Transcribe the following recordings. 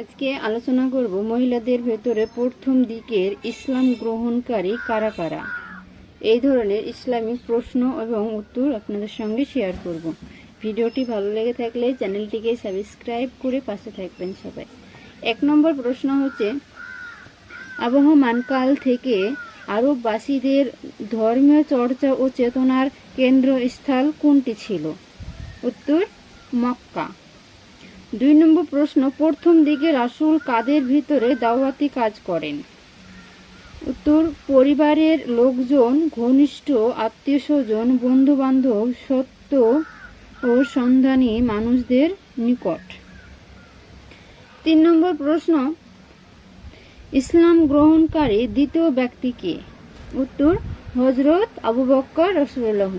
আজকে আলোচনা করব মহিলাদের ভেতরে প্রথম দিকের ইসলাম গ্রহণকারী কারা কারা? এই ধরনের ইসলামিক প্রশ্ন এবং উত্তর আপনাদের সঙ্গে শেয়ার করব। ভিডিওটি ভালো লেগে থাকলে চ্যানেলটিকে সাবস্ক্রাইব করে পাশে থাকবেন সবাই। এক নম্বর প্রশ্ন হচ্ছে, আবহমান কাল থেকে আরববাসীদের ধর্মীয় চর্চা ও চেতনার কেন্দ্রস্থল কোনটি ছিল? উত্তর, মক্কা। দুই নম্বর প্রশ্ন, প্রথম দিকে রাসুল কাদের ভিতরে দাওয়াতি কাজ করেন? উত্তর, পরিবারের লোকজন, ঘনিষ্ঠ আত্মীয় স্বজন বন্ধু বান্ধব সত্য ও সন্ধানী মানুষদের নিকট। তিন নম্বর প্রশ্ন, ইসলাম গ্রহণকারী দ্বিতীয় ব্যক্তিকে উত্তর হজরত আবু বক্কর রসুল্লাহ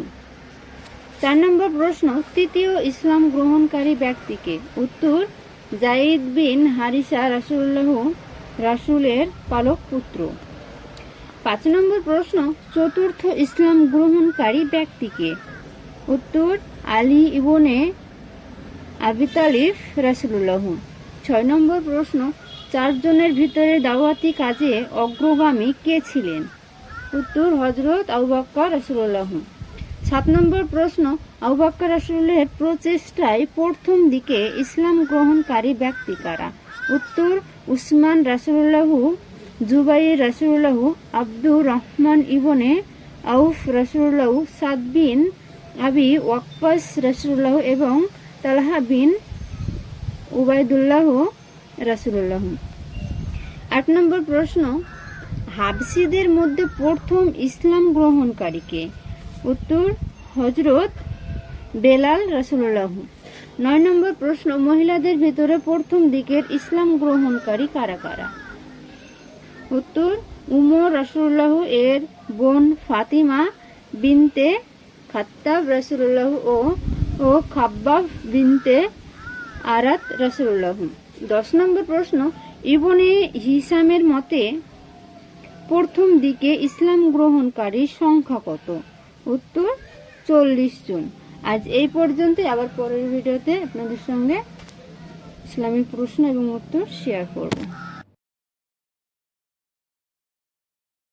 চার নম্বর প্রশ্ন, তৃতীয় ইসলাম গ্রহণকারী ব্যক্তিকে। উত্তর জাইদ বিন হারিসা রাসুল্লাহ রাসুলের পালক পুত্র। পাঁচ নম্বর প্রশ্ন, চতুর্থ ইসলাম গ্রহণকারী ব্যক্তিকে। উত্তর, আলী ইবনে আবি তালিফ রাসুল্লাহ ছয় নম্বর প্রশ্ন, চারজনের ভিতরে দাওয়াতি কাজে অগ্রগামী কে ছিলেন? উত্তর হজরত আবু রাসুল্লাহ সাত নম্বর প্রশ্ন আবু বক্কর রাসুলের প্রচেষ্টায় প্রথম দিকে ইসলাম গ্রহণকারী ব্যক্তি কারা? উত্তর, উসমান রাসুল্লাহু জুবাই রাসুল্লাহু আব্দুর রহমান ইবনে আউফ রাসুল্লাহু সাদ বিন আবি ওয়াক্কাস রাসুল্লাহ এবং তালহা বিন উবায়দুল্লাহ রাসুল্লাহ আট নম্বর প্রশ্ন হাবসিদের মধ্যে প্রথম ইসলাম গ্রহণকারীকে উত্তর হজরত বেলাল রাসুল্লাহ নয় নম্বর প্রশ্ন, মহিলাদের ভেতরে প্রথম দিকের ইসলাম গ্রহণকারী কারা কারা? উত্তর, উমর রাসুল্লাহ এর বোন ফাতিমা বিনতে খাত্তাব রাসুল্লাহ ও ও খাব্বাব বিনতে আরাত রাসুল্লাহ দশ নম্বর প্রশ্ন, ইবনে হিসামের মতে প্রথম দিকে ইসলাম গ্রহণকারী সংখ্যা কত? উত্তর চল্লিশ জন। আজ এই পর্যন্ত আবার পরের ভিডিওতে আপনাদের সঙ্গে ইসলামিক প্রশ্ন এবং উত্তর শেয়ার করব।